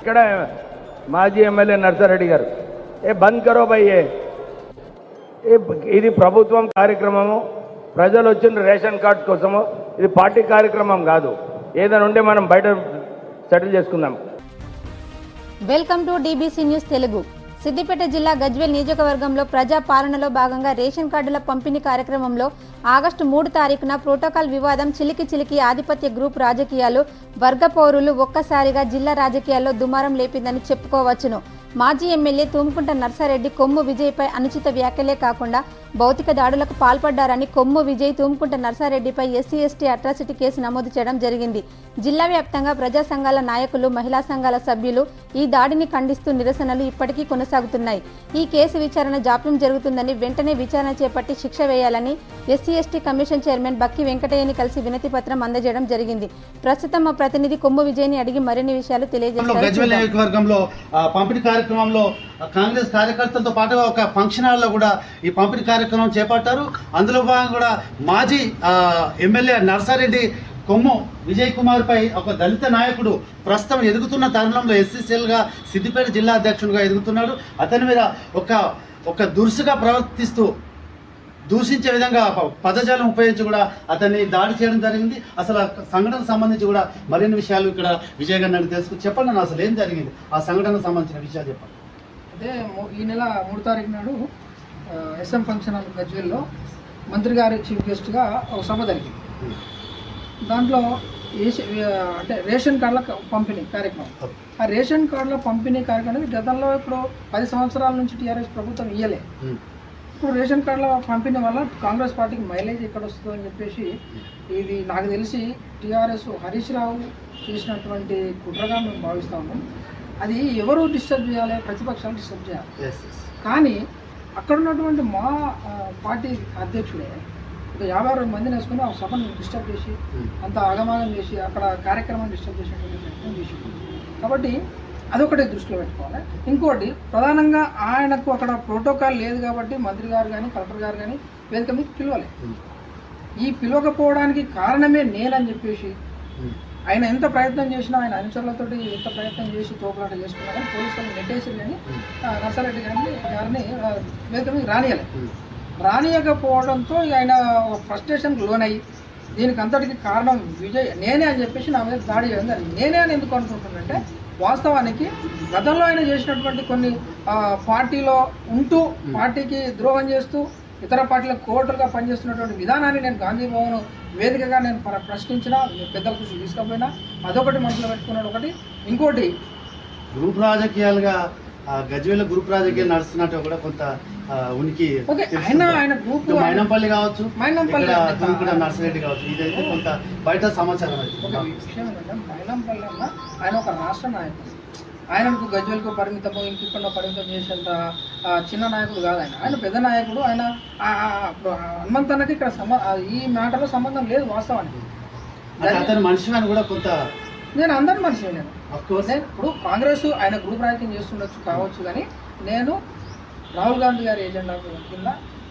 ఇక్కడ మాజీ ఎమ్మెల్యే నర్సారెడ్డి గారు. ఏ బంద్ కరో భయ్యే ఏ. ఏ ఇది ప్రభుత్వం కార్యక్రమము ప్రజలు వచ్చిన రేషన్ కార్డ్ కోసము ఇది పార్టీ కార్యక్రమం కాదు. ఏదైనా ఉంటే మనం బయట సెటిల్ చేసుకుందాం. Welcome to DBC news Telugu. Siddipet జిల్లా గజ్వేల్ నియోజకవర్గంలో ప్రజా పాలనలో భాగంగా రేషన్ కార్డుల పంపిణీ కార్యక్రమంలో ఆగస్టు మూడు తారీఖున ప్రోటోకాల్ వివాదం చిలికి చిలికి ఆధిపత్య గ్రూప్ రాజకీయాలు వర్గ పౌరులు ఒక్కసారిగా జిల్లా రాజకీయాల్లో దుమారం లేపిందని చెప్పుకోవచ్చును. మాజీ ఎమ్మెల్యే తుమ్కుంట నర్సారెడ్డి కొమ్ము విజయ్పై అనుచిత వ్యాఖ్యలే కాకుండా భౌతిక దాడులకు పాల్పడ్డారని కొమ్ము విజయ్ తుమ్కుంట నర్సారెడ్డిపై ఎస్సీ ఎస్టీ అట్రాసిటీ కేసు నమోదు చేయడం జరిగింది. జిల్లా వ్యాప్తంగా ప్రజా సంఘాల నాయకులు మహిళా సంఘాల సభ్యులు ఈ దాడిని ఖండిస్తూ నిరసనలు ఇప్పటికీ కొనసాగుతున్నాయి. ఈ కేసు విచారణ జాప్యం జరుగుతుందని వెంటనే విచారణ చేపట్టి శిక్ష వేయాలని SC ST commission chairman Bakki వెంకటయ్యని కలిసి వినతి పత్రం అందజేయడం జరిగింది. ప్రస్తుతం మా ప్రతినిధి కొమ్ము విజయ్ని అడిగి మరిన్ని విషయాలు తెలియజేస్తారు. కార్యక్రమంలో కాంగ్రెస్ కార్యకర్తలతో పాటుగా ఒక ఫంక్షన్ హాల్లో కూడా ఈ పంపిణీ కార్యక్రమం చేపట్టారు. అందులో భాగంగా కూడా మాజీ ఎమ్మెల్యే నర్సారెడ్డి కొమ్ము విజయ్ కుమార్ పై ఒక దళిత నాయకుడు ప్రస్తుతం ఎదుగుతున్న తరుణంలో ఎస్సీసీఎల్గా సిద్దిపేట జిల్లా అధ్యక్షుడిగా ఎదుగుతున్నాడు. అతని మీద ఒక ఒక దురుసుగా ప్రవర్తిస్తూ దూషించే విధంగా పదజాలం ఉపయోగించి కూడా అతన్ని దాడి చేయడం జరిగింది. అసలు ఆ సంఘటనకు సంబంధించి కూడా మరిన్ని విషయాలు ఇక్కడ విజయ్ గారిని అడిగి తెలుసుకు చెప్పండి అన్న అసలు ఏం జరిగింది? ఆ సంఘటనకు సంబంధించిన విషయాలు చెప్పండి. అదే ఈ నెల మూడు తారీఖు నాడు ఎస్ఎం ఫంక్షన్ హాల్ గజ్వేల్లో మంత్రి గారి చీఫ్ గెస్ట్గా ఒక సభ జరిగింది. దాంట్లో అంటే రేషన్ కార్డుల పంపిణీ కార్యక్రమం. ఆ రేషన్ కార్డుల పంపిణీ కార్యక్రమం అనేది గతంలో ఇప్పుడు పది సంవత్సరాల నుంచి టీఆర్ఎస్ ప్రభుత్వం ఇయ్యలే. ఇప్పుడు రేషన్ కార్డుల పంపిణీ వల్ల కాంగ్రెస్ పార్టీకి మైలేజ్ ఎక్కడ వస్తుందో అని చెప్పేసి ఇది నాకు తెలిసి టీఆర్ఎస్ హరీష్ రావు చేసినటువంటి కుట్రగా మేము భావిస్తా ఉన్నాం. అది ఎవరు డిస్టర్బ్ చేయాలి? ప్రతిపక్షాలు డిస్టర్బ్ చేయాలి. కానీ అక్కడ ఉన్నటువంటి మా పార్టీ అధ్యక్షుడే ఒక యాభై అరవై మందిని వేసుకుని ఆ సభను డిస్టర్బ్ చేసి అంత ఆగమాగం చేసి అక్కడ కార్యక్రమాన్ని డిస్టర్బ్ చేసేటువంటి ప్రయత్నం చేసి కాబట్టి అదొకటి దృష్టిలో పెట్టుకోవాలి. ఇంకోటి ప్రధానంగా ఆయనకు అక్కడ ప్రోటోకాల్ లేదు కాబట్టి మంత్రి గారు కానీ కలెక్టర్ గారు కానీ వేదిక మీద పిలవలేదు ఈ పిలవకపోవడానికి కారణమే నేనని చెప్పేసి ఆయన ఎంత ప్రయత్నం చేసినా ఆయన అనుచరులతోటి ఎంత ప్రయత్నం చేసి తోపులాట చేసుకున్నా కానీ పోలీసులు నెట్టేసి కానీ నర్సారెడ్డి గారిని గారిని వేదిక మీద రానియలేదు రానియకపోవడంతో ఆయన ఫ్రస్ట్రేషన్కి లోనయ్యి దీనికి అంతటికి కారణం విజయ్. నేనే అని చెప్పేసి నా మీద దాడి చేయడం జరిగింది. నేనే అని ఎందుకు అనుకుంటున్నానంటే వాస్తవానికి గతంలో ఆయన చేసినటువంటి కొన్ని పార్టీలో ఉంటూ పార్టీకి ద్రోహం చేస్తూ ఇతర పార్టీల కోర్టులుగా పనిచేస్తున్నటువంటి విధానాన్ని నేను గాంధీ భవన్ వేదికగా నేను ప్ర- ప్రశ్నించిన పెద్దల కృషి తీసుకపోయినా అదొకటి మనసులో పెట్టుకున్నాడు. ఒకటి ఇంకోటి గ్రూప్ రాజకీయాలుగా గజ్వేల్ గ్రూప్ రాజకీయాలు నడుస్తున్నట్టు కూడా కొంత ఉనికి మైనంపల్లి కావచ్చు మైనంపల్లి నర్సిరెడ్డి కావచ్చు ఇదైతే కొంత బయట సమాచారం మైనంపల్లి అన్న ఆయన ఒక రాష్ట్ర నాయకుడు. ఆయనకు గజ్వెల్కు పరిమితము ఇంకొక పరిమితం చేసేంత చిన్న నాయకుడు కాదు ఆయన. ఆయన పెద్ద నాయకుడు ఆయన హనుమంతన్నకి ఇక్కడ ఆ, ఈ మ్యాటర్లో సంబంధం లేదు వాస్తవానికి. మనిషి కూడా కొంత నేను అందరి మనిషి నేను. ఇప్పుడు కాంగ్రెస్ ఆయన గ్రూప్ రాజకీయం చేస్తుండొచ్చు కావచ్చు కానీ నేను రాహుల్ గాంధీ గారి ఏజెండా కింద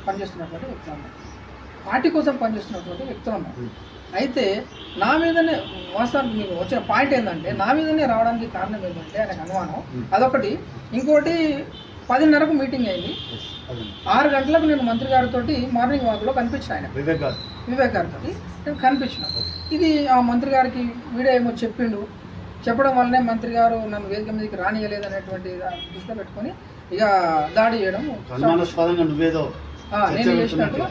పనిచేస్తున్నటువంటి వ్యక్తి అన్నా పార్టీ కోసం పనిచేస్తున్నటువంటి వ్యక్తులు అన్నా అయితే నా మీదనే వాస్తవానికి మీకు వచ్చిన పాయింట్ ఏంటంటే నా మీదనే రావడానికి కారణం ఏంటంటే ఆయనకు అనుమానం. అదొకటి. ఇంకోటి పదిన్నరకు మీటింగ్ అయింది. ఆరు గంటలకు నేను మంత్రి గారితో మార్నింగ్ వాక్లో కనిపించిన ఆయన. వివేక్ గారు. వివేక్ గారితో నేను కనిపించిన. ఇది ఆ మంత్రి గారికి వీడియో ఏమో చెప్పిండు. చెప్పడం వల్లనే మంత్రి గారు నన్ను వేదిక మీదకి రానియలేదు అనేటువంటి దృష్టిలో పెట్టుకొని ఇక దాడి చేయడం అనుమానాస్పదంగా నువ్వేదో నేను చేసినట్టు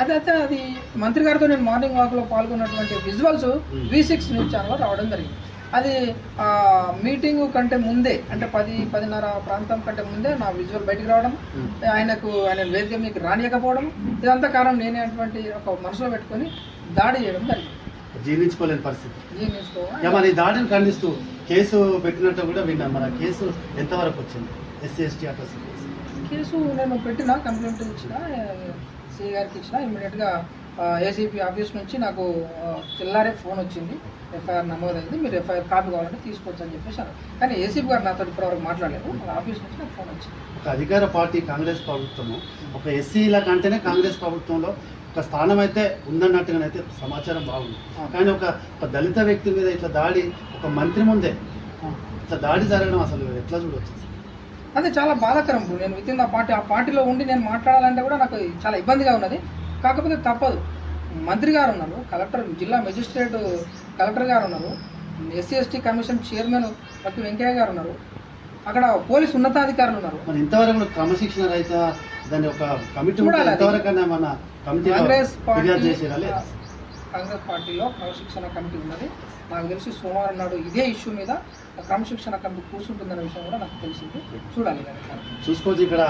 అదైతే అది మంత్రి గారితో నేను మార్నింగ్ వాక్లో పాల్గొన్నటువంటి విజువల్స్ వి సిక్స్ న్యూస్ ఛానల్లో రావడం జరిగింది. అది ఆ, మీటింగ్ కంటే ముందే అంటే పది పదిన్నర ప్రాంతం కంటే ముందే నా విజువల్ బయటికి రావడం ఆయనకు ఆయన వేదిక మీకు రానియకపోవడం ఇదంతా కారణం నేనే అటువంటి ఒక మనసులో పెట్టుకొని దాడి చేయడం జరిగింది. జీర్ణించుకోలేని పరిస్థితి. జీర్ణించుకోవాలి. మరి దాడిని ఖండిస్తూ కేసు పెట్టినట్టు కూడా విన్నాం మరి ఆ కేసు ఎంతవరకు వచ్చింది? ఎస్సీ ఎస్టీ కేసు నేను పెట్టిన కంప్లైంట్ ఇచ్చిన సిఐ గారికి ఇచ్చిన ఇమీడియట్గా ఏసీపీ ఆఫీస్ నుంచి నాకు తెల్లారే ఫోన్ వచ్చింది. ఎఫ్ఐఆర్ నమోదైంది. మీరు ఎఫ్ఐఆర్ కాపీ కావాలంటే తీసుకోవచ్చు అని చెప్పేసి అన్నారు. కానీ ఏసీపీ గారు నాతో ఇప్పటివరకు మాట్లాడలేదు. ఆఫీస్ నుంచి నాకు ఫోన్ వచ్చింది. ఒక అధికార పార్టీ కాంగ్రెస్ ప్రభుత్వము ఒక ఎస్సీల కంటేనే కాంగ్రెస్ ప్రభుత్వంలో ఒక స్థానం అయితే ఉందన్నట్టుగానైతే సమాచారం బాగుంది. కానీ ఒక ఒక దళిత వ్యక్తి మీద ఇట్లా దాడి ఒక మంత్రి ముందే ఇట్లా దాడి జరగడం అసలు ఎట్లా చూడొచ్చు? అదే చాలా బాధాకరం ఇప్పుడు నేను విత్ ఇన్ ద పార్టీ ఆ పార్టీలో ఉండి నేను మాట్లాడాలంటే కూడా నాకు చాలా ఇబ్బందిగా ఉన్నది. కాకపోతే తప్పదు. మంత్రి గారు ఉన్నారు కలెక్టర్ జిల్లా మెజిస్ట్రేట్ కలెక్టర్ గారు ఉన్నారు ఎస్సీ ఎస్టీ కమిషన్ చైర్మన్ పట్టి వెంకయ్య గారు ఉన్నారు. అక్కడ పోలీస్ ఉన్నతాధికారులు ఉన్నారు. మరి ఇంతవరకు క్రమశిక్షణ రైత దాని ఒక కమిటీ కాంగ్రెస్ పార్టీ కాంగ్రెస్ పార్టీలో క్రమశిక్షణ కమిటీ ఉన్నది. నాకు తెలిసి సోమవారం నాడు ఇదే ఇష్యూ మీద క్రమశిక్షణ కమిటీ కూర్చుంటుందన్న విషయం కూడా నాకు తెలిసింది. చూడాలి. చూసుకోవచ్చు ఇక్కడ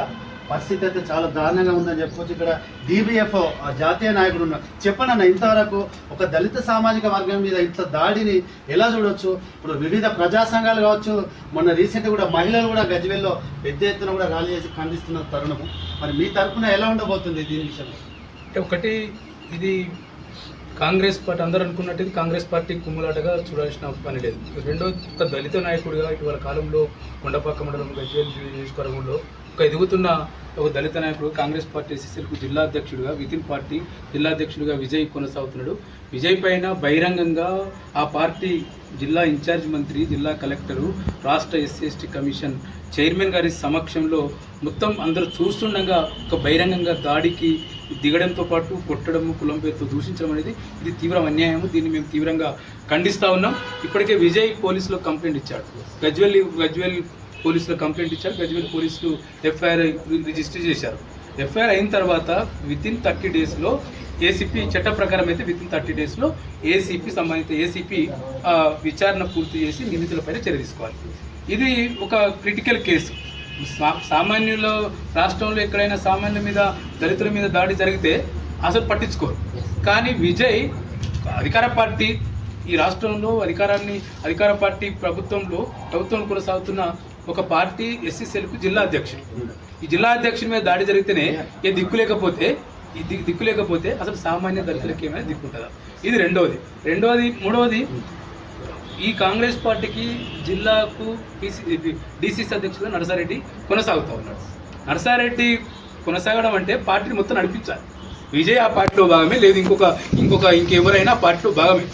పరిస్థితి అయితే చాలా దారుణంగా ఉందని చెప్పుకోవచ్చు. ఇక్కడ డిబిఎఫ్ జాతీయ నాయకుడు ఉన్నారు చెప్పండి అన్న ఇంతవరకు ఒక దళిత సామాజిక వర్గం మీద ఇంత దాడిని ఎలా చూడొచ్చు? ఇప్పుడు వివిధ ప్రజా సంఘాలు కావచ్చు మొన్న రీసెంట్ కూడా మహిళలు కూడా గజ్వేల్లో పెద్ద ఎత్తున కూడా ర్యాలీ చేసి ఖండిస్తున్న తరుణము. మరి మీ తరఫున ఎలా ఉండబోతుంది దీని విషయంలో? అంటే ఒకటి ఇది కాంగ్రెస్ పార్టీ అందరూ అనుకున్నట్టు కాంగ్రెస్ పార్టీ కుమ్ములాటగా చూడాల్సిన పని లేదు. రెండో ఒక దళిత నాయకుడిగా ఇటీవల కాలంలో కొండపాక మండలం గజ్వేల్ నియోజకవర్గంలో ఒక ఎదుగుతున్న ఒక దళిత నాయకుడు కాంగ్రెస్ పార్టీ ఎస్ఎస్ఎల్కు జిల్లా అధ్యక్షుడిగా వితిన్ పార్టీ జిల్లా అధ్యక్షుడిగా విజయ్ కొనసాగుతున్నాడు. విజయ్ పైన బహిరంగంగా ఆ పార్టీ జిల్లా ఇన్ఛార్జ్ మంత్రి జిల్లా కలెక్టరు రాష్ట్ర ఎస్సీఎస్టీ కమిషన్ చైర్మన్ గారి సమక్షంలో మొత్తం అందరూ చూస్తుండగా ఒక బహిరంగంగా దాడికి దిగడంతో పాటు కొట్టడము కులం పేరుతో దూషించడం అనేది ఇది తీవ్ర అన్యాయము. దీన్ని మేము తీవ్రంగా ఖండిస్తూ ఉన్నాం. ఇప్పటికే విజయ్ పోలీసులో కంప్లైంట్ ఇచ్చాడు. గజ్వెల్ గజ్వెల్ పోలీసులో కంప్లైంట్ ఇచ్చారు. గజ్వెల్ పోలీసులు ఎఫ్ఐఆర్ రిజిస్టర్ చేశారు. ఎఫ్ఐఆర్ అయిన తర్వాత విత్ ఇన్ థర్టీ డేస్లో ఏసీపీ చట్ట ప్రకారం అయితే విత్ ఇన్ థర్టీ డేస్లో ఏసీపీ సంబంధిత ఏసీపీ విచారణ పూర్తి చేసి నిందితులపైన చర్య తీసుకోవాలి. ఇది ఒక క్రిటికల్ కేసు. సామాన్యులు రాష్ట్రంలో ఎక్కడైనా సామాన్యుల మీద దళితుల మీద దాడి జరిగితే అసలు పట్టించుకోరు. కానీ విజయ్ అధికార పార్టీ ఈ రాష్ట్రంలో అధికారాన్ని అధికార పార్టీ ప్రభుత్వంలో ప్రభుత్వం కొనసాగుతున్న ఒక పార్టీ ఎస్సీసీఎల్కు జిల్లా అధ్యక్షుడు. ఈ జిల్లా అధ్యక్షుడి మీద దాడి జరిగితేనే ఏ దిక్కు లేకపోతే ఈ దిక్కు దిక్కు లేకపోతే అసలు సామాన్య దళితులకి ఏమైనా దిక్కు ఉంటుందా? ఇది రెండవది. రెండవది మూడవది ఈ కాంగ్రెస్ పార్టీకి జిల్లాకు పీసీ డీసీసీ అధ్యక్షుడు నరసారెడ్డి కొనసాగుతూ ఉన్నాడు నరసారెడ్డి కొనసాగడం అంటే పార్టీని మొత్తం నడిపించాలి. విజయ్ ఆ పార్టీలో భాగమే లేదు ఇంకొక ఇంకొక ఇంకెవరైనా పార్టీలో భాగమే.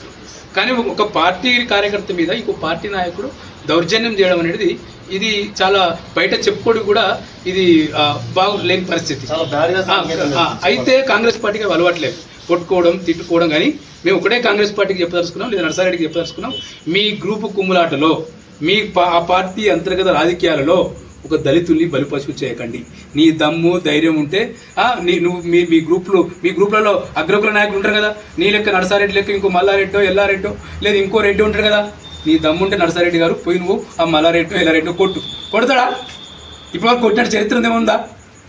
కానీ ఒక పార్టీ కార్యకర్త మీద ఇంకో పార్టీ నాయకుడు దౌర్జన్యం చేయడం అనేది ఇది చాలా బయట చెప్పుకోవడం కూడా ఇది ఆ, బాగులేని పరిస్థితి. అయితే కాంగ్రెస్ పార్టీకి అలవాట్లేదు కొట్టుకోవడం తిట్టుకోవడం కానీ మేము ఒకటే కాంగ్రెస్ పార్టీకి చెప్పదలుచుకున్నాం లేదా నర్సారెడ్డికి చెప్పదలుచుకున్నాం. మీ గ్రూపు కుమ్ములాటలో మీ ఆ పార్టీ అంతర్గత రాజకీయాలలో ఒక దళితుల్ని బలిపశువు చేయకండి నీ దమ్ము ధైర్యం ఉంటే నీ నువ్వు మీ మీ గ్రూప్లు మీ గ్రూప్లలో అగ్రకుల నాయకులు ఉంటారు కదా. నీ లెక్క నరసారెడ్డి లెక్క ఇంకో మల్లారెడ్డో ఎల్లారెడ్డో లేదా ఇంకో రెడ్డి ఉంటారు కదా. నీ దమ్ముంటే నరసారెడ్డి గారు పోయి నువ్వు ఆ మల్లారెడ్డో ఎల్లారెడ్డో కొట్టు. కొడతాడా? ఇప్పుడు కొట్టిన చరిత్ర ఏముందా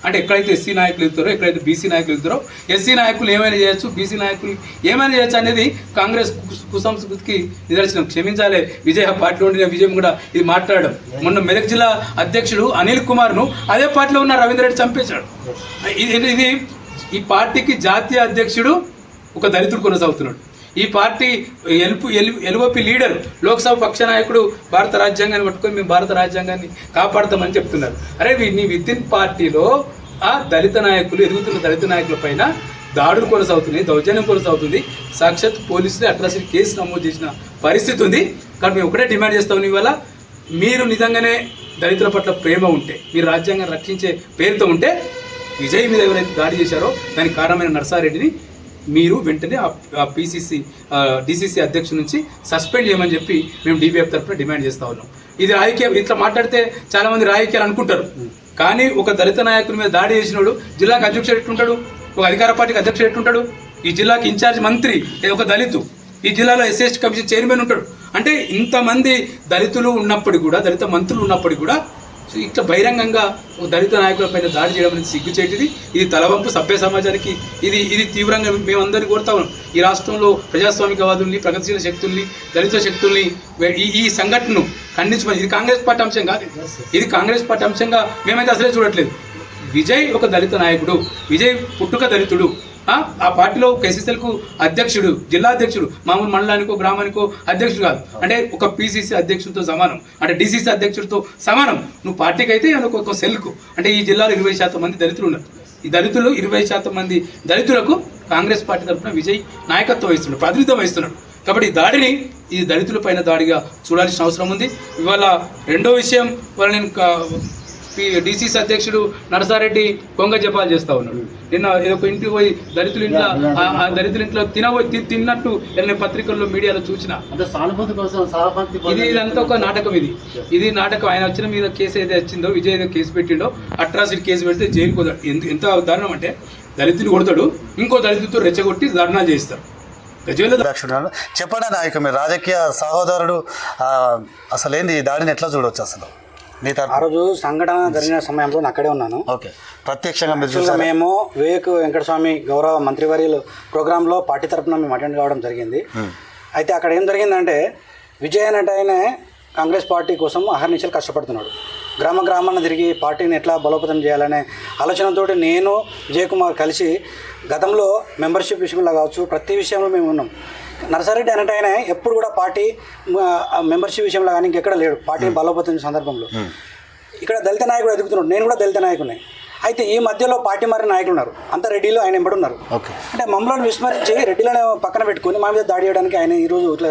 అంటే ఎక్కడైతే ఎస్సీ నాయకులు వెళ్తారో ఎక్కడైతే బీసీ నాయకులు వెళ్తారో ఎస్సీ నాయకులు ఏమైనా చేయొచ్చు బీసీ నాయకులు ఏమైనా చేయొచ్చు అనేది కాంగ్రెస్ కు- కుసంస్కృతికి నిదర్శనం. క్షమించాలి విజయ్ పార్టీలో ఉండిన విజయం కూడా ఇది మాట్లాడడం. మొన్న మెదక్ జిల్లా అధ్యక్షుడు అనిల్ కుమార్ను అదే పార్టీలో ఉన్న రవీంద్ర రెడ్డి చంపేశాడు. ఇది ఈ పార్టీకి జాతీయ అధ్యక్షుడు ఒక దళితుడు కొనసాగుతున్నాడు. ఈ పార్టీ ఎలుపు ఎలు ఎలువపి లీడర్ లోక్సభ పక్ష నాయకుడు భారత రాజ్యాంగాన్ని పట్టుకొని మేము భారత రాజ్యాంగాన్ని కాపాడతామని చెప్తున్నారు. అరే నీ విత్ ఇన్ పార్టీలో ఆ దళిత నాయకులు ఎదుగుతున్న దళిత నాయకుల పైన దాడులు కొనసాగుతున్నాయి దౌర్జన్యం కొనసాగుతుంది. సాక్షాత్ పోలీసులు అట్రాసిటీ కేసు నమోదు చేసిన పరిస్థితి ఉంది. కాబట్టి మేము ఒకటే డిమాండ్ చేస్తాం ఇవాళ మీరు నిజంగానే దళితుల పట్ల ప్రేమ ఉంటే మీరు రాజ్యాంగాన్ని రక్షించే పేరుతో ఉంటే విజయ్ మీద ఎవరైతే దాడి చేశారో దానికి కారణమైన నర్సారెడ్డిని మీరు వెంటనే ఆ పీసీసీ డిసిసి అధ్యక్షుడి నుంచి సస్పెండ్ చేయమని చెప్పి మేము డీబీఎఫ్ తరఫున డిమాండ్ చేస్తా ఉన్నాం. ఇది రాజకీయం ఇట్లా మాట్లాడితే చాలా మంది రాజకీయాలు అనుకుంటారు. కానీ ఒక దళిత నాయకుడి మీద దాడి చేసినోడు జిల్లాకు అధ్యక్షుడు ఎట్లుంటాడు? ఒక అధికార పార్టీకి అధ్యక్షుడు ఎట్లుంటాడు? ఈ జిల్లాకి ఇన్ఛార్జ్ మంత్రి ఒక దళితు ఈ జిల్లాలో ఎస్ఎస్టీ కమిషన్ చైర్మన్ ఉంటాడు. అంటే ఇంతమంది దళితులు ఉన్నప్పటికీ కూడా దళిత మంత్రులు ఉన్నప్పటికీ కూడా సో ఇట్లా బహిరంగంగా ఒక దళిత నాయకులపైన దాడి చేయడం అనేది సిగ్గుచేటిది. ఇది తలవంపు సభ్య సమాజానికి ఇది ఇది తీవ్రంగా మేమందరినీ కోరుతా ఉన్నాం. ఈ రాష్ట్రంలో ప్రజాస్వామికవాదుల్ని ప్రగతిశీల శక్తుల్ని దళిత శక్తుల్ని ఈ ఈ సంఘటనను ఖండించమని ఇది కాంగ్రెస్ పార్టీ అంశం కాదు. ఇది కాంగ్రెస్ పార్టీ అంశంగా మేమైతే అసలే చూడట్లేదు. విజయ్ ఒక దళిత నాయకుడు. విజయ్ పుట్టుక దళితుడు. ఆ? పార్టీలో పార్టీలో కేసీసీఎల్కు అధ్యక్షుడు జిల్లా అధ్యక్షుడు మామూలు మండలానికో గ్రామానికో అధ్యక్షుడు కాదు. అంటే ఒక పీసీసీ అధ్యక్షుడితో సమానం అంటే డీసీసీ అధ్యక్షుడితో సమానం. నువ్వు పార్టీకి అయితే ఒక ఒక సెల్కు. అంటే ఈ జిల్లాలో ఇరవై శాతం మంది దళితులు ఉన్నారు. ఈ దళితులు ఇరవై శాతం మంది దళితులకు కాంగ్రెస్ పార్టీ తరఫున విజయ్ నాయకత్వం వహిస్తున్నాడు ప్రాతినిధ్యం వహిస్తున్నాడు కాబట్టి ఈ దాడిని ఈ దళితుల పైన దాడిగా చూడాల్సిన అవసరం ఉంది. ఇవాళ రెండో విషయం ఇవాళ నేను డిసిసి అధ్యక్షుడు నరసారెడ్డి కొంగ జపాలు చేస్తా ఉన్నాడు. నిన్న ఏదో ఒక ఇంటికి పోయి దళితుల ఇంట్లో ఆ- దళితుల ఇంట్లో తినబోయి తి- తిన్నట్టు నేను పత్రికల్లో మీడియాలో చూసిన. ఇది ఇదంతా ఒక నాటకం ఇది. ఇది నాటకం. ఆయన వచ్చిన మీద కేసు ఏదైతే వచ్చిందో విజయ్ ఏదో కేసు పెట్టిండో అట్రాసిటీ కేసు పెడితే జైలుకు ఎంత దారుణం అంటే దళితులు కొడతాడు ఇంకో దళితులతో రెచ్చగొట్టి ధర్నాలు చేయిస్తారు. గజ్వేల్ అధ్యక్షుడు చెప్పండి నాయకు మీరు రాజకీయ సహోదరుడు ఆ, అసలు ఏంది ఈ దాడిని ఎట్లా చూడవచ్చు అసలు? ఆ రోజు సంఘటన జరిగిన సమయంలో నేను అక్కడే ఉన్నాను. ఓకే. ప్రత్యక్షంగా మీరు మేము వివేక్ వెంకటస్వామి గౌరవ మంత్రివర్యులు ప్రోగ్రాంలో పార్టీ తరపున మేము అటెండ్ కావడం జరిగింది. అయితే అక్కడ ఏం జరిగిందంటే విజయ్ అనేట ఆయన కాంగ్రెస్ పార్టీ కోసం అహర్నిశలు కష్టపడుతున్నాడు. గ్రామ గ్రామాన్ని తిరిగి పార్టీని ఎట్లా బలోపేతం చేయాలనే ఆలోచనతోటి నేను విజయ్ కుమార్ కలిసి గతంలో మెంబర్షిప్ విషయంలో కావచ్చు ప్రతి విషయంలో మేము ఉన్నాం. నర్సారెడ్డి అనేట ఆయన ఎప్పుడు కూడా పార్టీ మెంబర్షిప్ విషయంలో కానీ ఇంకెక్కడ లేడు. పార్టీని బలోపేతం సందర్భంలో. ఇక్కడ దళిత నాయకుడు ఎదుగుతున్నాడు. నేను కూడా దళిత నాయకుడిని. అయితే ఈ మధ్యలో పార్టీ మారిన నాయకులు ఉన్నారు. అంత రెడ్డిలో ఆయన ఎంబడి ఉన్నారు. ఓకే. అంటే మమ్మల్ని విస్మరించి రెడ్డిలను పక్కన పెట్టుకొని మా మీద దాడి చేయడానికి ఆయన ఈరోజు ఇట్లా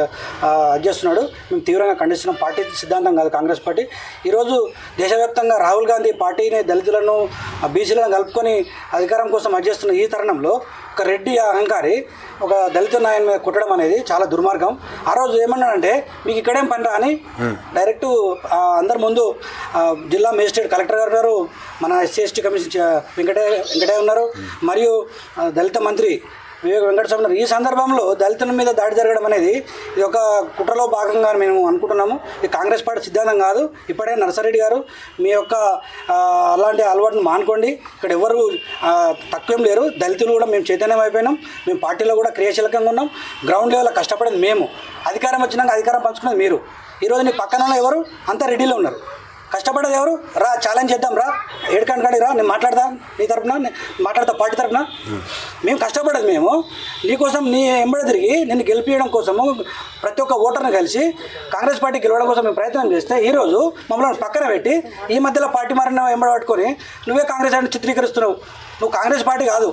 చేస్తున్నాడు మేము తీవ్రంగా ఖండిస్తున్నాం. పార్టీ సిద్ధాంతం కాదు కాంగ్రెస్ పార్టీ. ఈరోజు దేశవ్యాప్తంగా రాహుల్ గాంధీ పార్టీని దళితులను బీసీలను కలుపుకొని అధికారం కోసం అడ్జేస్తున్న ఈ తరుణంలో ఒక రెడ్డి అహంకారి ఒక దళిత నాయన మీద కొట్టడం అనేది చాలా దుర్మార్గం. ఆ రోజు ఏమన్నాడంటే మీకు ఇక్కడేం పని అని డైరెక్ట్ అందరి ముందు జిల్లా మేజిస్ట్రేట్ కలెక్టర్ గారు ఉన్నారు మన ఎస్సీ ఎస్టీ కమిషన్ వెంకటే వెంకటే ఉన్నారు మరియు దళిత మంత్రి వివేక వెంకటస్వామి ఈ సందర్భంలో దళితుల మీద దాడి జరగడం అనేది ఇది ఒక కుట్రలో భాగంగా మేము అనుకుంటున్నాము. ఇది కాంగ్రెస్ పార్టీ సిద్ధాంతం కాదు. ఇప్పుడే నర్సారెడ్డి గారు మీ యొక్క అలాంటి అలవాటును మానుకోండి. ఇక్కడ ఎవరు తక్కువేం లేరు. దళితులు కూడా మేము చైతన్యం అయిపోయినాం. మేము పార్టీలో కూడా క్రియాశీలకంగా ఉన్నాం. గ్రౌండ్ లెవెల్లో కష్టపడేది మేము. అధికారం వచ్చినాక అధికారం పంచుకునేది మీరు. ఈరోజు నీ పక్కన ఎవరు? అంతా రెడీలో ఉన్నారు. కష్టపడేది ఎవరు? రా ఛాలెంజ్ చేద్దాం రా. ఏడుకాని కాడికి రా నేను మాట్లాడదా నీ తరపున మాట్లాడతా పార్టీ తరపున. మేము కష్టపడేది మేము. నీకోసం నీ ఎంబడి తిరిగి నిన్ను గెలిపించడం కోసము ప్రతి ఒక్క ఓటర్ని కలిసి కాంగ్రెస్ పార్టీ గెలవడం కోసం మేము ప్రయత్నం చేస్తే ఈరోజు మమ్మల్ని పక్కన పెట్టి ఈ మధ్యలో పార్టీ మారిన ఎంబడి పట్టుకొని నువ్వే కాంగ్రెస్ అని చిత్రీకరిస్తున్నావు. నువ్వు కాంగ్రెస్ పార్టీ కాదు.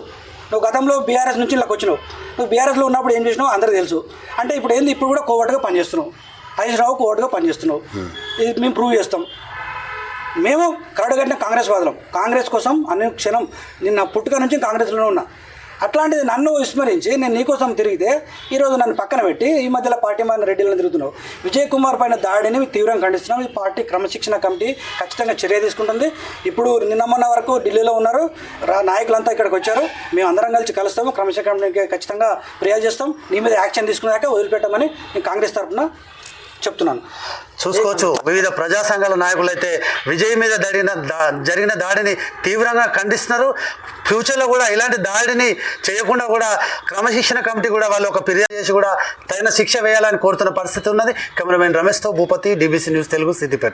నువ్వు గతంలో బీఆర్ఎస్ నుంచి ఇలా వచ్చినావు. నువ్వు బీఆర్ఎస్లో ఉన్నప్పుడు ఏం చేసినావు అందరికీ తెలుసు. అంటే ఇప్పుడు ఏంది? ఇప్పుడు కూడా కోవట్టుగా పనిచేస్తున్నావు. హరీష్ రావు కోవట్టుగా పనిచేస్తున్నావు. ఇది మేము ప్రూవ్ చేస్తాం. మేము కరడగట్టిన కాంగ్రెస్ వాదులం. కాంగ్రెస్ కోసం అన్ని క్షణం నిన్న పుట్టుక నుంచి కాంగ్రెస్లోనే ఉన్నా. అట్లాంటిది నన్ను విస్మరించి నేను నీకోసం తిరిగితే ఈరోజు నన్ను పక్కన పెట్టి ఈ మధ్యలో పార్టీ మారిన రెడ్డిలను తిరుగుతున్నావు. విజయ్ కుమార్ పైన దాడిని తీవ్రంగా ఖండిస్తున్నాం. ఈ పార్టీ క్రమశిక్షణ కమిటీ ఖచ్చితంగా చర్య తీసుకుంటుంది. ఇప్పుడు నిన్న మొన్న వరకు ఢిల్లీలో ఉన్నారు. రా నాయకులంతా ఇక్కడికి వచ్చారు. మేము అందరం కలిసి కలుస్తాము. క్రమశిక్షణ కమిటీకి ఖచ్చితంగా ఫిర్యాదు చేస్తాం. నీ మీద యాక్షన్ తీసుకున్నాక వదిలిపెట్టమని నేను కాంగ్రెస్ తరఫున చెప్తున్నాను. చూసుకోవచ్చు. వివిధ ప్రజా సంఘాల నాయకులైతే విజయ్ మీద జరిగిన దా- జరిగిన దాడిని తీవ్రంగా ఖండిస్తున్నారు. ఫ్యూచర్లో కూడా ఇలాంటి దాడిని చేయకుండా కూడా క్రమశిక్షణ కమిటీ కూడా వాళ్ళు ఒక ఫిర్యాదు చేసి కూడా తగిన శిక్ష వేయాలని కోరుతున్న పరిస్థితి ఉన్నది. కెమెరామెన్ రమేష్తో భూపతి డీబీసీ న్యూస్ తెలుగు సిద్దిపేట.